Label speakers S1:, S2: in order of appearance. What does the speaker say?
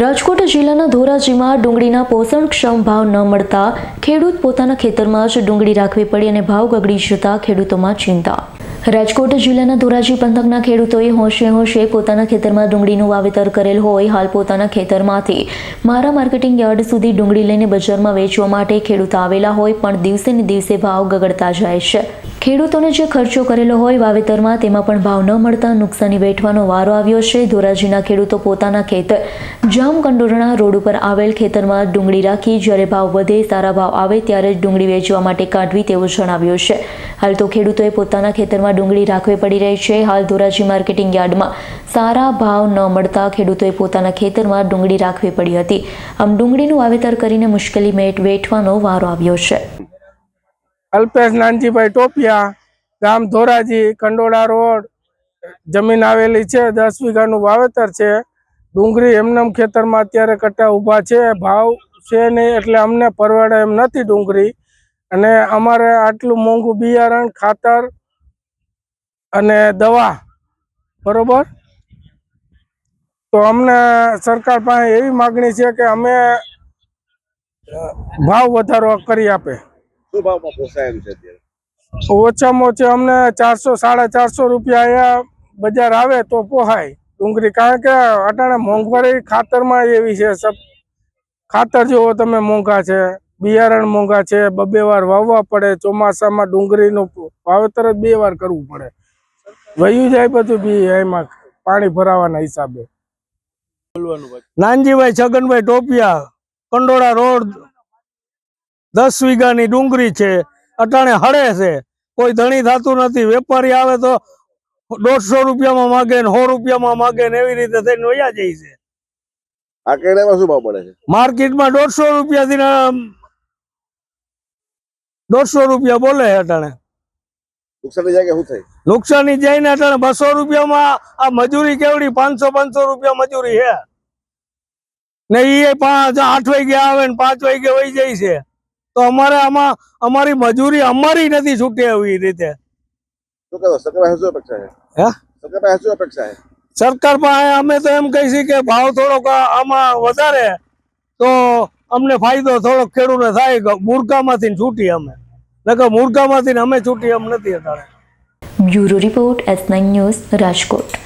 S1: રાજકોટ જિલ્લાના ધોરાજીમાં ડુંગળીના પોષણક્ષમ ભાવ ન મળતા ખેડૂત પોતાના ખેતરમાં જ ડુંગળી રાખવી પડી અને ભાવ ગગડી જતા ખેડૂતોમાં ચિંતા. રાજકોટ જિલ્લાના ધોરાજી પંથકના ખેડૂતોએ હોંશે હોંશે પોતાના ખેતરમાં ડુંગળીનું વાવેતર કરેલ હોય હાલ પોતાના ખેતરમાંથી. મારા માર્કેટિંગ યાર્ડ સુધી ડુંગળી લઈને બજારમાં વેચવા માટે ખેડૂત આવેલા હોય પણ દિવસે ને દિવસે ભાવ ગગડતા જાય છે. ખેડૂતોને જે ખર્ચો કરેલો હોય વાવેતરમાં, તેમાં પણ ભાવ ન મળતા નુકસાની વેઠવાનો વારો આવ્યો છે. ધોરાજીના ખેડૂતો પોતાના ખેતર જામકંડોરણા રોડ ઉપર આવેલ ખેતરમાં ડુંગળી રાખી જ્યારે ભાવ વધે, સારા ભાવ આવે ત્યારે જ ડુંગળી વેચવા માટે કાઢવી તેવું જણાવ્યું છે. હાલ તો ખેડૂતોએ પોતાના ખેતરમાં ડુંગળી રાખવી પડી રહી છે. હાલ ધોરાજી માર્કેટિંગ યાર્ડમાં સારા ભાવ ન મળતા ખેડૂતોએ પોતાના ખેતરમાં ડુંગળી રાખવી પડી હતી. આમ ડુંગળીનું વાવેતર કરીને મુશ્કેલી વેઠવાનો વારો આવ્યો છે.
S2: અલ્પેશ નાનજીભાઈ ટોપિયા, ગામ ધોરાજી, કંડોળા રોડ, જમીન આવેલી છે, દસ વીઘાનું વાવેતર છે. ડુંગળી એમનેમ ખેતરમાં અત્યારે કટ્ટા ઊભા છે, ભાવ છે નહીં એટલે અમને પરવડે એમ નથી ડુંગળી અને અમારે આટલું મોંઘું બિયારણ, ખાતર અને દવા, બરોબર? તો અમને સરકાર પાસે એવી માગણી છે કે અમે ભાવ વધારો કરી આપે.
S3: શું ભાવમાં પોસાયેલું છે અત્યારે?
S2: ઓછામાં ઓછી અમને ચારસો સાડા ચારસો રૂપિયા અહીંયા બજાર આવે તો પોહાય. ડુંગળી કારણ કે અટાણે મોંઘવારી ખાતરમાં એવી છે સબ ખાતર જોવો તમે મોંઘા છે બિયારણ મોંઘા છે બબે વાર વાવવા પડે ચોમાસામાં ડુંગળીનું વાવેતર જ બે વાર કરવું પડે. વયું જાય બધું બી એમાં પાણી ભરાવાના હિસાબે. નાનજીભાઈ છગનભાઈ ટોપિયા કંડોળા રોડ દસ વીઘાની ડુંગળી છે અટાણે હળે છે કોઈ ધણી થતું નથી વેપારી આવે તો દોઢસો રૂપિયામાં માગે ને સો રૂપિયામાં માગે ને એવી રીતે થઈને વયા જાય છે.
S3: આ કેળામાં શું ભાવ પડે છે?
S2: માર્કેટમાં દોઢસો રૂપિયાથી દોઢસો રૂપિયા બોલે અટાણે.
S3: શું થાય?
S2: નુકસાની જાય ને અટાણે બસો રૂપિયામાં આ મજૂરી કેવડી? પાંચસો પાંચસો રૂપિયા મજૂરી હે ને એ પાંચ આઠ વાગે આવે ને પાંચ વાગે વહી જાય છે. તો અમારે આમાં અમારી મજૂરી અમારી નથી છૂટે એવી રીતે.
S3: સરકાર પાસે
S2: અમે તો એમ કહીશ કે ભાવ થોડોક આમાં વધારે તો અમને ફાયદો થોડોક ખેડૂતને થાય મૂર્ખામાંથી ને છૂટી અમે. નકર મૂર્ખામાંથી ને અમે છૂટી એમ નથી અત્યારે.
S1: Bureau report S nine news Rajkot.